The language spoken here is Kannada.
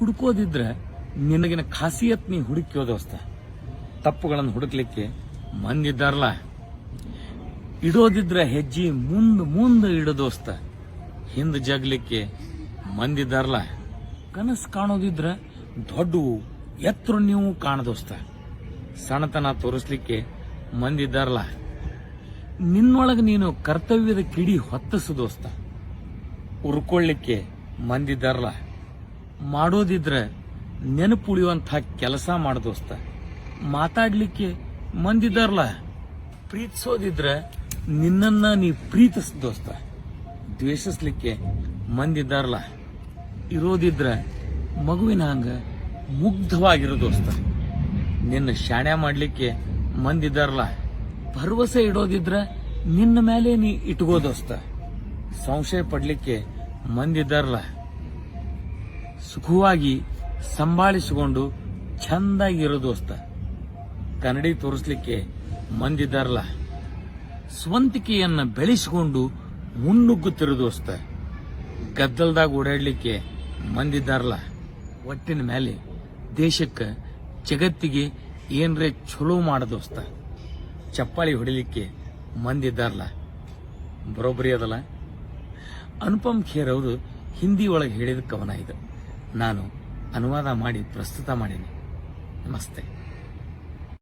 ಹುಡುಕೋದಿದ್ರೆ ನಿನಗಿನ ಖಾಸಿಯತ್ ನೀ ದೋಸ್ತ. ತಪ್ಪುಗಳನ್ನು ಹುಡುಕ್ಲಿಕ್ಕೆ ಮಂದಿದ್ದಾರಲ್ಲ. ಇಡೋದಿದ್ರೆ ಹೆಜ್ಜೆ ಮುಂದೆ ಮುಂದೆ ಇಡೋದೋಸ್ತ ಹಿಂದೆ ಜಗ್ಲಿಕ್ಕೆ ಮಂದಿದ್ದಾರಲ್ಲ. ಕನಸು ಕಾಣೋದಿದ್ರೆ ದೊಡ್ಡವು ಎತ್ತರ ನೀವು ಕಾಣದೋಸ್ತ ಸಣತನ ತೋರಿಸ್ಲಿಕ್ಕೆ ಮಂದಿದ್ದಾರಲ್ಲ. ನಿನ್ನೊಳಗೆ ನೀನು ಕರ್ತವ್ಯದ ಕಿಡಿ ಹೊತ್ತಿಸೋದೋಸ್ತ ಉರ್ಕೊಳ್ಳಿಕ್ಕೆ ಮಂದಿದ್ದಾರಲ್ಲ. ಮಾಡೋದಿದ್ರೆ ನೆನಪುಳಿಯುವಂಥ ಕೆಲಸ ಮಾಡು ದೋಸ್ತ. ಮಾತಾಡ್ಲಿಕ್ಕೆ ಮಂದಿದಾರಲ್ಲ ಪ್ರೀತಿಸೋದಿದ್ರೆ ನಿನ್ನನ್ನ ನೀ ಪ್ರೀತಿಸ್ ದೋಸ್ತ. ದ್ವೇಷಿಸ್ಲಿಕ್ಕೆ ಮಂದಿದ್ದಾರಲ್ಲ ಇರೋದಿದ್ರೆ ಮಗುವಿನ ಹಂಗ ಮುಗ್ಧವಾಗಿರೋ ದೋಸ್ತ. ನಿನ್ನ ಶಾಣೆ ಮಾಡ್ಲಿಕ್ಕೆ ಮಂದಿದ್ದಾರಲ್ಲ ಭರವಸೆ ಇಡೋದಿದ್ರೆ ನಿನ್ನ ಮೇಲೆ ನೀ ಇಟ್ಕೋ ದೋಸ್ತ. ಸಂಶಯ ಪಡ್ಲಿಕ್ಕೆ ಮಂದಿದ್ದಾರಲ್ಲ ಸುಖವಾಗಿ ಸಂಭಾಳಿಸಿಕೊಂಡು ಚಂದಾಗಿರೋ ದೋಸ್ತ. ಕನ್ನಡಿ ತೋರಿಸ್ಲಿಕ್ಕೆ ಮಂದಿದ್ದಾರಲ್ಲ ಸ್ವಂತಿಕೆಯನ್ನ ಬೆಳೆಸಿಕೊಂಡು ಮುನ್ನುಗ್ಗುತ್ತಿರೋ ದೋಸ್ತ. ಗದ್ದಲದಾಗ ಓಡಾಡಲಿಕ್ಕೆ ಮಂದಿದ್ದಾರಲ್ಲ ಒಟ್ಟಿನ ಮೇಲೆ ದೇಶಕ್ಕೆ ಜಗತ್ತಿಗೆ ಏನ್ರೆ ಚಲೋ ಮಾಡ ದೋಸ್ತ. ಚಪ್ಪಾಳಿ ಹೊಡಿಲಿಕ್ಕೆ ಮಂದಿದ್ದಾರಲ್ಲ ಬರೋಬ್ಬರಿ ಅದಲ್ಲ. ಅನುಪಮ್ ಖೇರ್ ಅವರು ಹಿಂದಿ ಒಳಗೆ ಹೇಳಿದ ಕವನ ಇದು. ನಾನು ಅನುವಾದ ಮಾಡಿ ಪ್ರಸ್ತುತ ಮಾಡೀನಿ. ನಮಸ್ತೆ.